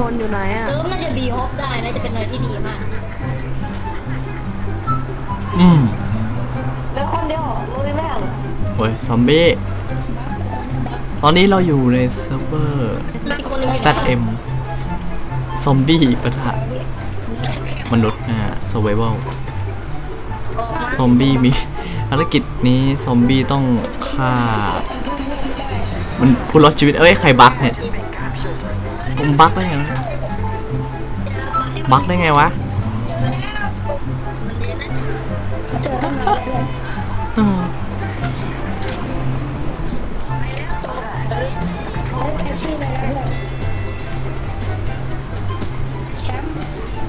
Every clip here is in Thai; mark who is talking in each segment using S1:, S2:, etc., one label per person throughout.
S1: คนอยู่ไหนอะ
S2: เซิร์ฟน่าจะบีฮอปได้น่าจะเป็นอะไรที่ดีมาก
S3: อืม
S1: แล้วคนเดียวรู้ได้ไหมอะ
S3: โอ้ยซอมบี้ ตอนนี้เราอยู่ในเซิร์ฟเวอร์
S2: อีกคนหนึง
S3: ZM ซอมบี้ปะทะมนุษย์อ่า survival
S2: ออกมา
S3: ซอมบี้มีภารกิจนี้ซอมบี้ต้องฆ่า มันผู้รอดชีวิต เอ้ย ใครบั๊กเนี่ยผมบั๊กได้ไงวะ บั๊กได้ไงวะอืม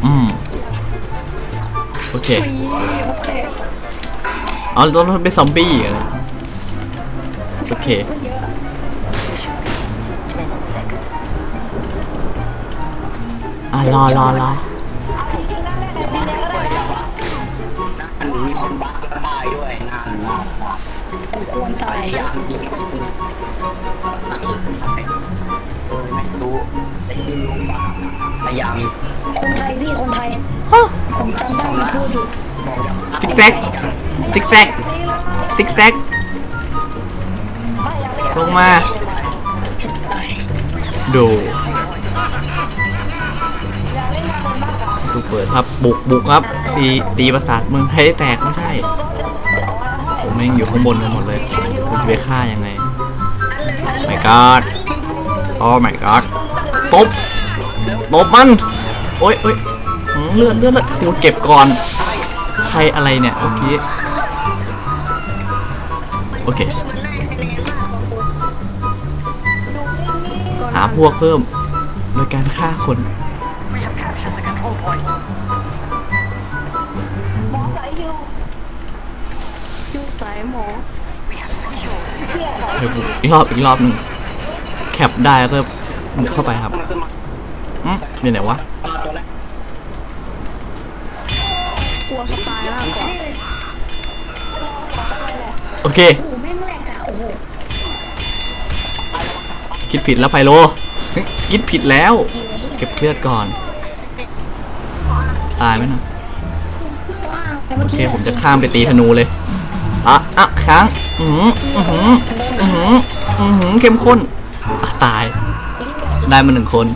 S3: อืม โอเคเอาต้องเป็นซอมบี้อะไรโอเคอะรอรอรอ
S4: สมควรตายอย่างดีโดยไม่รู้ได้ยินลงบ้างพยายาม
S5: คนไทยพี่คนไทยผมจำได้มันพูดอยู่
S4: บอกอย่าง
S3: ซิกแซกซิกแซกซิกแซกลงมาดูดูเปิดครับ บุกบุกครับตีตีประสาทเมืองไทยแตกไม่ใช่ ผมเองอยู่ข้างบนกันหมดเลยคุณจะไปฆ่ายังไง my god โอ้ my god ตบ ตบมัน โอ๊ยโอ๊ยเลือดเลือดเลือดกูเก็บก่อน ใครอะไรเนี่ยโอเคโอเค หาพวกเพิ่ม โดยการฆ่าคน
S1: หมอ
S3: เดี๋ยวผมอีกรอบอีกรอบหนึ่งแคปได้แล้วก็บุกเข้าไปครับ
S4: มันขึ้นมา
S3: อืมอยู่ไหนวะ
S4: ปลาตัวแรก
S1: กลัวสไตล์มากกว่า
S3: โอเค
S5: โอ้โหแม่งแหลกอะโอ้โห
S3: คิดผิดแล้วไพโลเฮ้ยคิดผิดแล้ว เก็บเลือดก่อน ตายไหมนะ
S5: ว้าวแต่
S3: โอ
S5: เมื่อ
S3: เค
S5: กี้
S3: ผมจะข้ามไปตีธนูเลย อะอะค้างอือหืออือหืออือหืออือหือเข้มข้นอะตาย ได้มาหนึ่งคน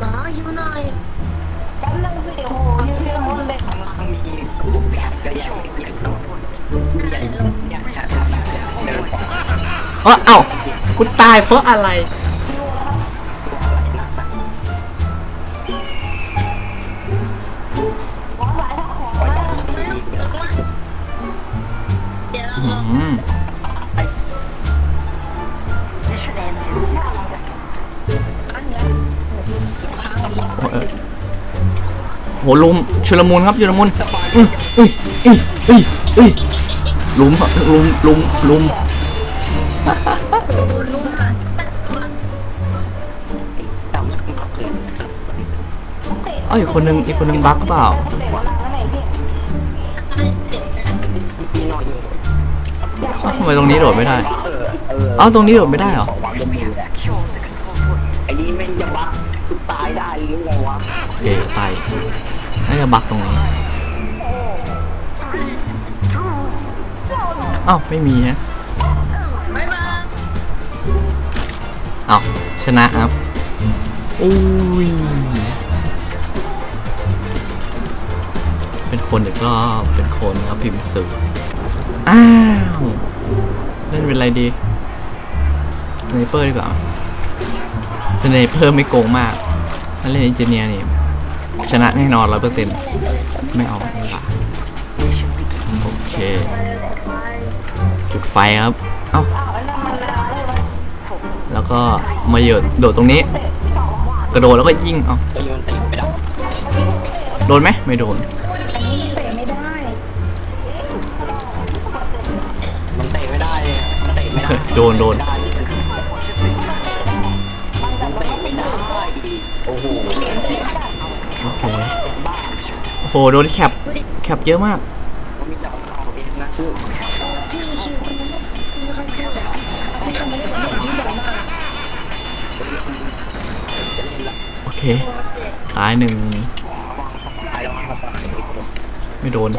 S2: หมาอยู่หน่อย
S1: แป๊บนึงสิโอ้โหฮิวเทียมดเลย
S4: ข้างล่ามีแบบกระยางเกียร์ตัวใหญ่ลงอยากจะเดิน
S3: เอ้าเอ้ากูตายเพราะอะไร โหลุมชุลมุนครับชุลมุนอื้ออุ้ยอุ้ยอุ้ยอุ้ยลุมครับลุมลุมลุม
S2: โดนลุมอะ
S4: จำขึ้นมาถึง
S3: เอ้าอีกคนนึงอีกคนนึงบั๊กเปล่า ทำไมตรงนี้โดดไม่ได้
S4: เอ้า
S3: ตรงนี้โดดไม่ได้เหรอ
S4: ไอ้นี่แม่งจะบักตายได้หรือไงวะ
S3: โอเคตายน่าจะบักตรงนี้เอ้าไม่มีฮะเอ้าชนะครับอุ้ยเป็นคนอีกรอบเป็นคนครับพิมพ์สึกอ้าว เล่นเป็นอะไรดีสไนเปอร์ดีกว่าสไนเปอร์ไม่โกงมากถ้าเล่นอินเจเนียร์นี่ชนะแน่นอนร้อยเปอร์เซ็นต์ไม่เอาดีกว่าโอเค จุดไฟครับ เอ้า แล้วก็มาเหยดโดดตรงนี้ กระโดดแล้วก็ยิง เอ้า
S4: โด
S3: นไหมไม่โดน โดนโดน
S4: โอ้โห
S3: โเคโหโดนแคปแคปเยอะมาก
S4: โอเค
S3: ตายหนึ่ง
S4: ไม่
S3: โดน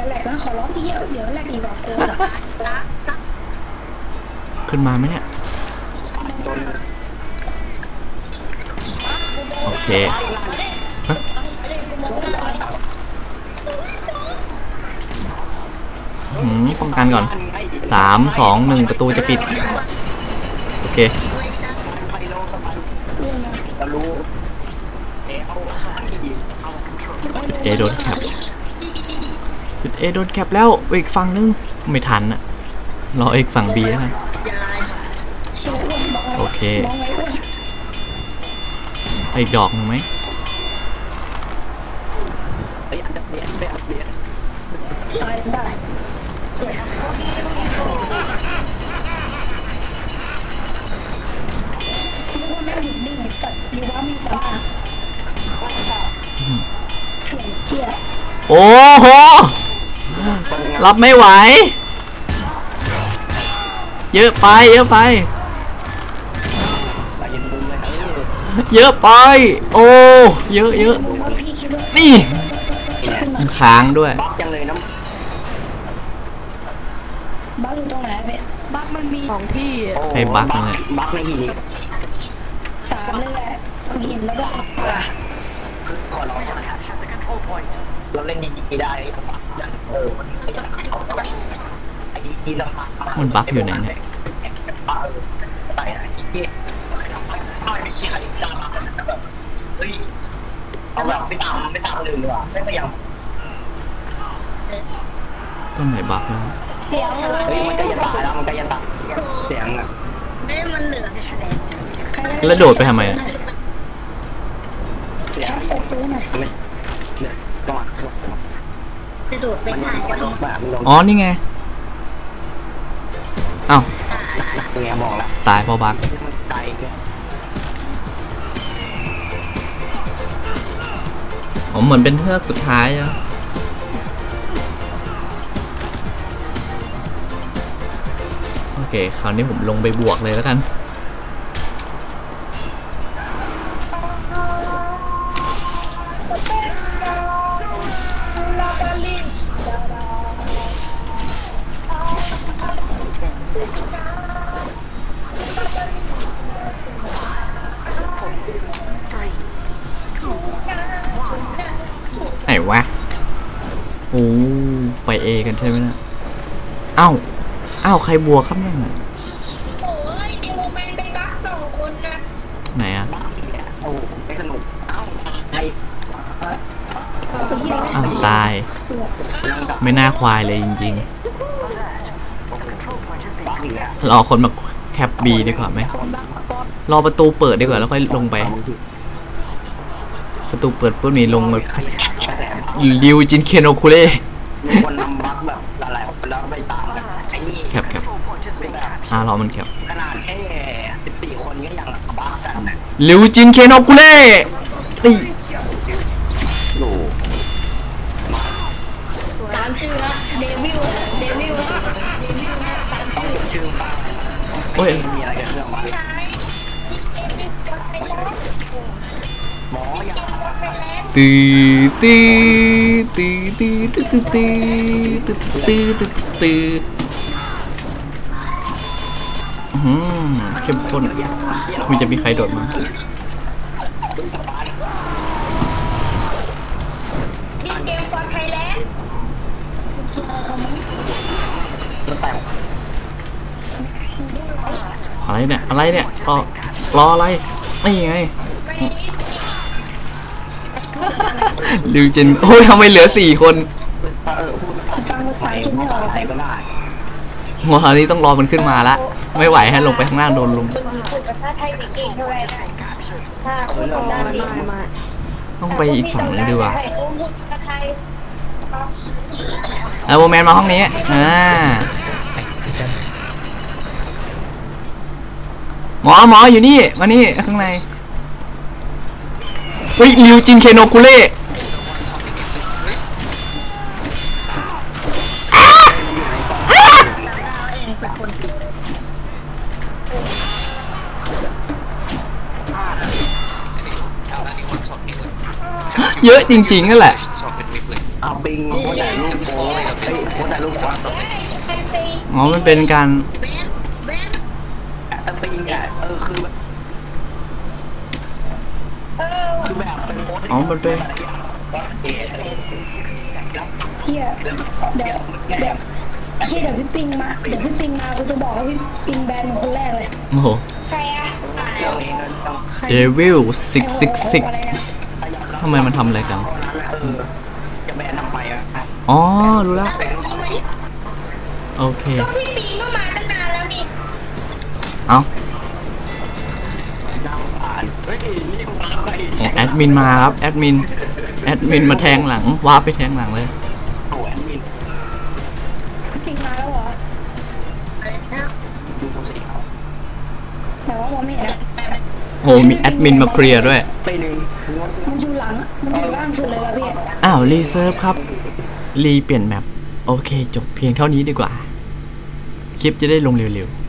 S5: ขึ้
S3: นมาไหมเนี่ย
S4: โอ
S3: เคฮะหืมป้องกันก่อนสามสองหนึ่งประตูจะปิด โอเค
S4: ไปโลสบายจะรู้เอ๊ะเอาที่เอา
S3: เอโดนแคปจุดเอโดนแคปแล้วอีกฝั่งนึง ไม่ทันอะรออีกฝั่งบีแล้ว
S5: เคอ้
S3: ดอกหนึ่งไหมโอ้โห รับไม่ไหว เยอะไป เยอะไป เยอะไป โอ้ เยอะเยอะ
S5: รู้ว่าพี่คิดว่า
S3: นี่ มันค้างด้วย
S4: บักจังเลยนะ
S5: บ้านอยู่ตรงไหนเว้ย
S1: บักมันมีสองที่อะ
S3: ให้บักเลย
S4: บักในหิน
S5: สามเลยแหละตรงหินแล้วก็อะ
S4: ขอร้องเราเล่นดีๆได้เออไอ้ดีสภาพ
S3: มันบั๊กอยู่ไหนเนี่ย
S4: ไปไหนที่ไม่มีใครตามเฮ้ยเอาแบบไม่ตามไม่ตามคนอื่นดีกว่าไม่พยายาม
S3: ต้นไหนบักแล้ว
S5: เสียงอะไร
S4: เฮ้ยมันใกล้จะตายแล้วมันใกล้จะตายเสียงอะ
S2: เอ้ยมันเหลือ
S3: แล้วโดดไปทำไมอะ
S4: เสียง
S5: เปิดประตูหน่อย
S4: ไม่เนี่ยต้องมา
S2: จะโดดไป
S4: มัน
S2: ถ่าย
S4: มันลงแบบมันลง
S3: อ๋อนี่ไงเอ้า
S4: เนี่ยบอกแล้ว
S3: ตายเพราะบัก ผมเหมือนเป็นเทือกสุดท้ายอะโอเค คราวนี้ผมลงไปบวกเลยแล้วกัน ไหนวะโอ้ไปเอกันใช่ไหมนะเอ้าเอ้าใครบวกครับเนี่ย
S2: โอ้ยเดโมแมนไปบักสองคนนะ
S3: ไหนอะ
S4: โอ้ไม่สนุกเอ้าไอ้
S3: อ้าวตาย
S4: ยังจับ
S3: ไม่น่าควายเลยจริง
S4: บ้าอีกแล้ว
S3: ๆรอคนมาแคปบีดีกว่าไหมรอประตูเปิดดีกว่าแล้วค่อยลงไป ประตูเปิดปุ๊บนี่ลงมา
S4: ใค รกระแส
S3: ริวจินเคนโอคุเล่
S4: มีคนนำบักแบบหลายๆคนแล้วไปตามกันไอ้นี่
S3: แคปแคปอ่ารอมันแคป
S4: ขนาดแค่14คนก็ยังบ้ากันนะ
S3: ริวจินเคนโอคุเล่ตี
S4: โอ้
S2: ตามชื่อนะเดวิลเดวิลนะเดวิลนะตาม
S4: ต้อง
S2: ชื่อ
S4: เป็นชื่อป้า
S3: โอ้ย
S4: มีอะไรกันเรื่องวะ
S2: ตี
S3: ตีตีตีตีตีตีตีตีตีตีอืมเข้มข้นมันจะมีใครโดดมา
S2: เกมฟอร์ไทยแลนด์
S4: จะแต่ง
S3: อะไรเนี่ย อะไรเนี่ยรอรออะไรนี่ไง ลิวเจนโอ้ยทำไมเหลือสี่คน
S4: เออพูดภาษาไทยภาษาไทยก็ได้
S3: หัวครานี้ต้องรอมันขึ้นมาละ ไม่ไหวให้ลงไปข้างล่างโดนลุม
S5: พูดภาษาไทยไม่เก่งเท่าไหร่ถ้าพูดภาษา
S1: ไม่
S5: อังกฤษ
S1: ไม่ไม่
S3: ต้องไปอีกฝั่งนึงดีกว่า
S5: ไอ้พูดภาษาไทย
S3: เออโมแมนมาห้องนี้อ่าหมอหมออยู่นี่ มานี่ข้างในอุ้ยลิวจินเคโนคุเล่ จริงๆนั่นแหละ
S6: ชอบเป็นมิกเลย
S4: เอาปิงโพสแต่รูปโพสเฮ้ยโพสแต่รูปโพส
S2: แท็กซี่
S3: อ๋อ มันเป็นการ
S2: แบนแบน
S4: แต่ปิงอะเออคือ
S2: เออ
S4: คือแบบเป็นโพส
S3: อ๋อ มันเป็น
S5: เฮียเดี๋ยวเดี๋ยวเฮียเดี๋ยวพี่ปิงมา เดี๋ยวพี่ปิงมากูจะบอกว่าพี่ปิงแบนเป็นคนแรกเลย
S3: โอ้โห
S2: ใครอะ
S4: เรื่องนี้ก็ต้อง
S3: เดวิล
S5: ไอ้
S3: ซิกซิกซิก
S5: อะไรนะ
S3: ทำไมมันทำอะไรกัน
S4: เออจะแบนทำไมอะ
S3: อ๋อ รู้แล้ว โอเค
S2: พี่ปีก็มาตั้งนานแล้วนี่
S3: เอา
S4: น่าสงสารเฮ้ยนี่กูมาไป
S3: อ๋อแอดมินมาครับ แอดมิน แอดมินมาแทงหลังวาร์ปไปแทงหลังเลย
S4: โอ้แอดมิน
S5: พี่ปิงมาแล้วเหรอ
S4: ดูสิครับ
S5: แต่ว่ามองไม่เห็นนะ
S3: โหมีแอดมินมาเคลียร์ด้วย
S4: ไปหนึ่งา
S3: วรีเซิร์ฟครับ รีเปลี่ยนแมปโอเค จบเพียงเท่านี้ดีกว่า คลิปจะได้ลงเร็วๆ